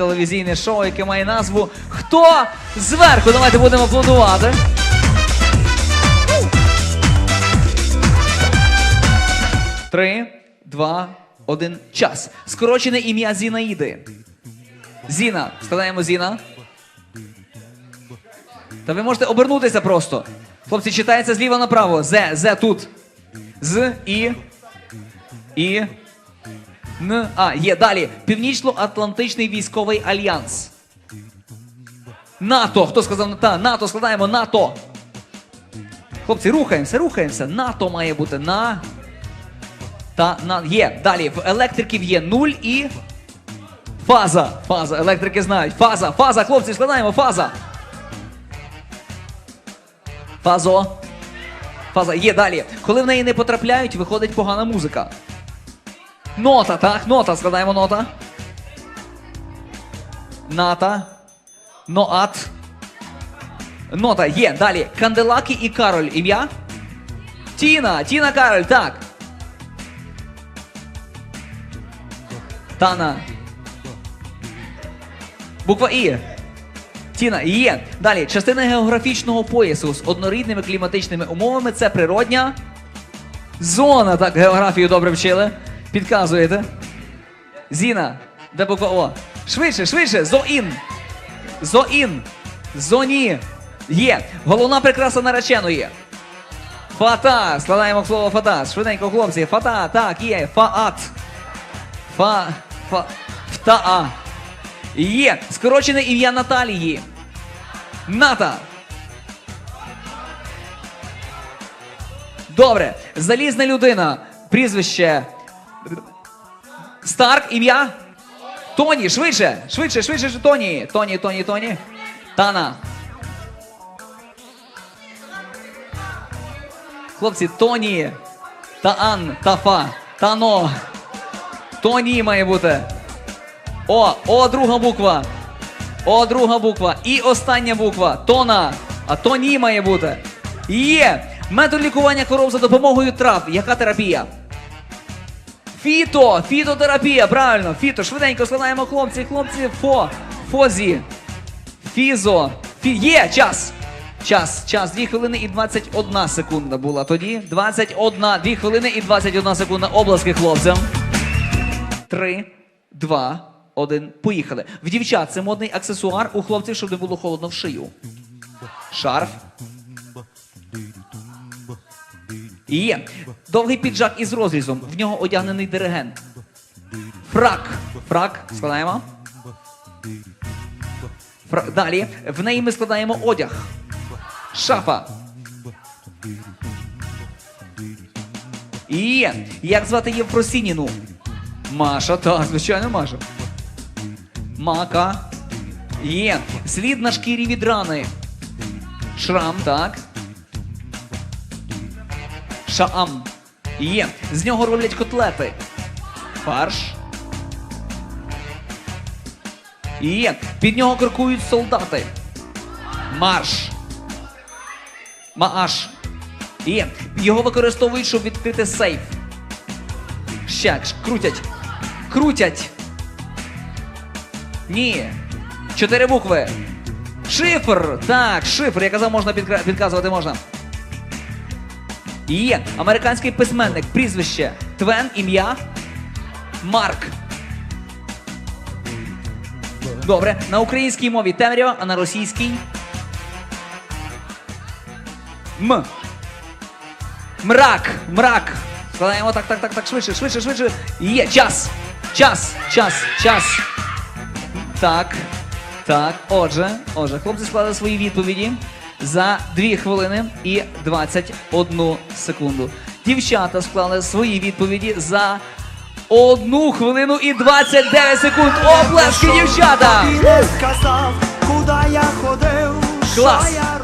телевізійне шоу, яке має назву Хто зверху? Давайте будемо аплодувати. Три, два, один. Час. Скорочене ім'я Зінаїди. Зіна. Складаємо Зіна. Та ви можете обернутися просто. Хлопці, читається зліва направо. З, З тут. З, І. І. Н. А, є. Далі. Північно-Атлантичний військовий альянс. НАТО. Хто сказав та? НАТО складаємо НАТО. Хлопці, рухаємося, рухаємося. НАТО має бути на. Та на є. Далі. В електриків є 0 і. Фаза. Фаза. Електрики знають. Фаза. Фаза. Хлопці, складаємо. Фаза. Фазо. Фаза. Є далі. Коли в неї не потрапляють, виходить погана музика. Нота, так? Нота. Складаємо нота. Ната. Ноат. Нота. Є. Далі. Канделаки і Кароль. Ім'я? Тіна. Тіна Кароль. Так. Тана. Буква І. Тіна, є. Далі, частина географічного поясу з однорідними кліматичними умовами це природня зона. Так, географію добре вчили. Підказуєте. Зіна. Де буква О? Швидше, швидше. Зоін. Зоін. Зоні. Є. Головна прикраса нареченої. Фата. Складаємо слово фата. Швиденько, хлопці. Фата. Так, є. Фаат. Фа. Фа. Фтаа. Є. Скорочене ім'я Наталії. Ната. Добре. Залізна людина. Прізвище. Старк, ім'я? Тоні, швидше, швидше, швидше, Тоні. Тоні, Тоні, Тоні. Тана. Хлопці, Тоні. Таан, Тафа, Тано. Тоні має бути. О, О, друга буква. О, друга буква. І остання буква. Тона. А тоні має бути. Є. Метод лікування коров за допомогою трав. Яка терапія? Фіто. Фітотерапія. Правильно. Фіто. Швиденько складаємо хлопці. Хлопці. Фо. Фозі. Фізо. Фі... Є. Час. Час. Час. 2 хвилини і 21 секунда була тоді. 21. 2 хвилини і 21 секунда. Обласки хлопцям. Три, два, один. Поїхали. В дівчат це модний аксесуар у хлопців, щоб не було холодно в шию. Шарф. Є. Довгий піджак із розрізом. В нього одягнений диригент. Фрак. Фрак. Складаємо. Фрак. Далі. В неї ми складаємо одяг. Шафа. Є. Як звати Євпросініну? Маша, так, звичайно, Маша. Мака. Є. Слід на шкірі від рани. Шрам, так. Шаам. Є. З нього роблять котлети. Фарш. Є. Під нього крокують солдати. Марш. Мааш. Є. Його використовують, щоб відкрити сейф. Щак, крутять. Крутять. Ні. Чотири букви. Шифр. Так, шифр. Я казав, можна підказувати можна. Є. Американський письменник. Прізвище. Твен, ім'я. Марк. Добре. На українській мові темрява, а на російській. М. Мрак. Мрак. Складаємо так, так, так, так, швидше, швидше, швидше. Є. Час. Час. Час. Час. Так. Так. Отже, отже, хлопці склали свої відповіді за 2 хвилини і 21 секунду. Дівчата склали свої відповіді за 1 хвилину і 29 секунд. Оплески, дівчата! Не сказав, куди я ходив, Клас. що я